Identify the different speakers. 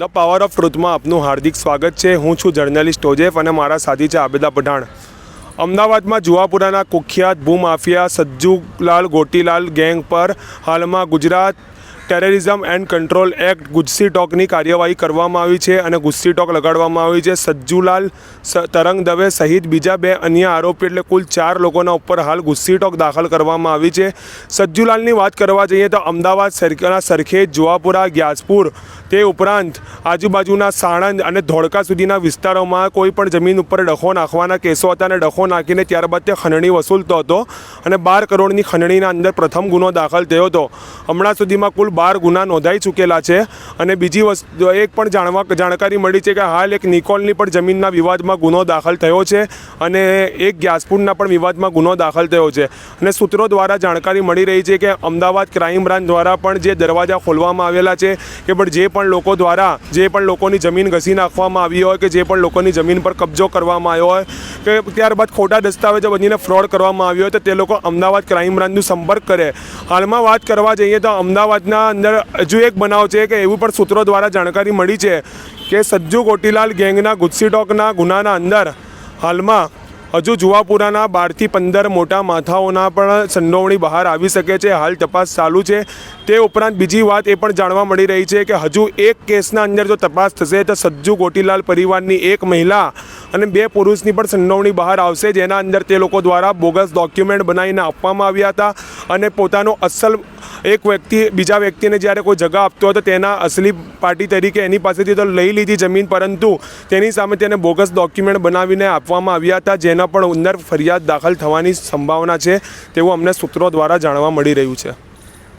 Speaker 1: The power of ટ્રુથમાં આપનું હાર્દિક સ્વાગત છે. હું છું જર્નલિસ્ટ ઓજેફ અને મારા સાથી છે આબેદા પઠાણ. અમદાવાદમાં જુવાપુરાના કુખ્યાત ભૂમાફિયા સજ્જુલાલ ગોટીલાલ ગેંગ પર હાલમાં Gujarat terrorism and control act ગુજસી ટોકની કાર્યવાહી કરવામાં આવી છે અને ગુજસી ટોક લગાડવામાં આવી છે. સજ્જુલાલ તરંગ દવે સહિત બીજા બે અન્ય આરોપી એટલે કુલ ચાર લોકોના ઉપર હાલ ગુસ્સી ટોક દાખલ કરવામાં આવી છે. સજ્જુલાલની વાત કરવા જઈએ તો અમદાવાદ સરકારના સરખેજ, જુવાપુરા, ગ્યાસપુર તે ઉપરાંત આજુબાજુના સાણંદ અને ધોળકા સુધીના વિસ્તારોમાં કોઈ પણ જમીન ઉપર ડખો નાખવાના કેસો હતા અને ડખો નાખીને ત્યારબાદ તે ખંડણી વસૂલતો હતો અને બાર કરોડની ખંડણીના અંદર પ્રથમ ગુનો દાખલ થયો હતો. હમણાં સુધીમાં કુલ બાર ગુના નોંધાઈ ચૂકેલા છે અને બીજી વસ્તુ, એક પણ જાણવા જાણકારી મળી છે કે હાલ એક નિકોલની પણ જમીનના વિવાદમાં ગુનો દાખલ થયો છે અને એક ગ્યાસપુરના પણ વિવાદમાં ગુનો દાખલ થયો છે. અને સૂત્રો દ્વારા જાણકારી મળી રહી છે કે અમદાવાદ ક્રાઇમ બ્રાન્ચ દ્વારા પણ જે દરવાજા ખોલવામાં આવેલા છે કે પણ જે પણ લોકો દ્વારા, જે પણ લોકોની જમીન ઘસી નાખવામાં આવી હોય કે જે પણ લોકોની જમીન પર કબજો કરવામાં આવ્યો હોય કે ત્યારબાદ ખોટા દસ્તાવેજો બનીને ફ્રોડ કરવામાં આવ્યો હોય તો તે લોકો અમદાવાદ ક્રાઇમ બ્રાન્ચનો સંપર્ક કરે. હાલમાં વાત કરવા જઈએ તો અમદાવાદના અંદર હજુ એક બનાવ છે કે એવું પણ સૂત્રો દ્વારા જાણકારી મળી છે કે સજ્જુ કોટીલાલ ગેંગના ગુજસી ટોકના ગુનાના અંદર હાલમાં હજુ જુવાપુરાના બારથી પંદર મોટા માથાઓના પણ સંડોવણી બહાર આવી શકે છે. હાલ તપાસ ચાલુ છે. તે ઉપરાંત બીજી વાત એ પણ જાણવા મળી રહી છે કે હજુ એક કેસના અંદર જો તપાસ થશે તો સજ્જુ કોટીલાલ પરિવારની એક મહિલા અને બે પુરુષની પણ સંડોવણી બહાર આવશે, જેના અંદર તે લોકો દ્વારા બોગસ ડોક્યુમેન્ટ બનાવીને આપવામાં આવ્યા હતા અને પોતાનો અસલ એક વ્યક્તિ, બીજા વ્યક્તિને જ્યારે કોઈ જગા આપતો હતો, તેના અસલી પાર્ટી તરીકે એની પાસેથી તો લઈ લીધી જમીન, પરંતુ તેની સામે તેને બોગસ ડોક્યુમેન્ટ બનાવીને આપવામાં આવ્યા હતા, જેના પણ અંદર ફરિયાદ દાખલ થવાની સંભાવના છે, તેવું અમને સૂત્રો દ્વારા જાણવા મળી રહ્યું છે.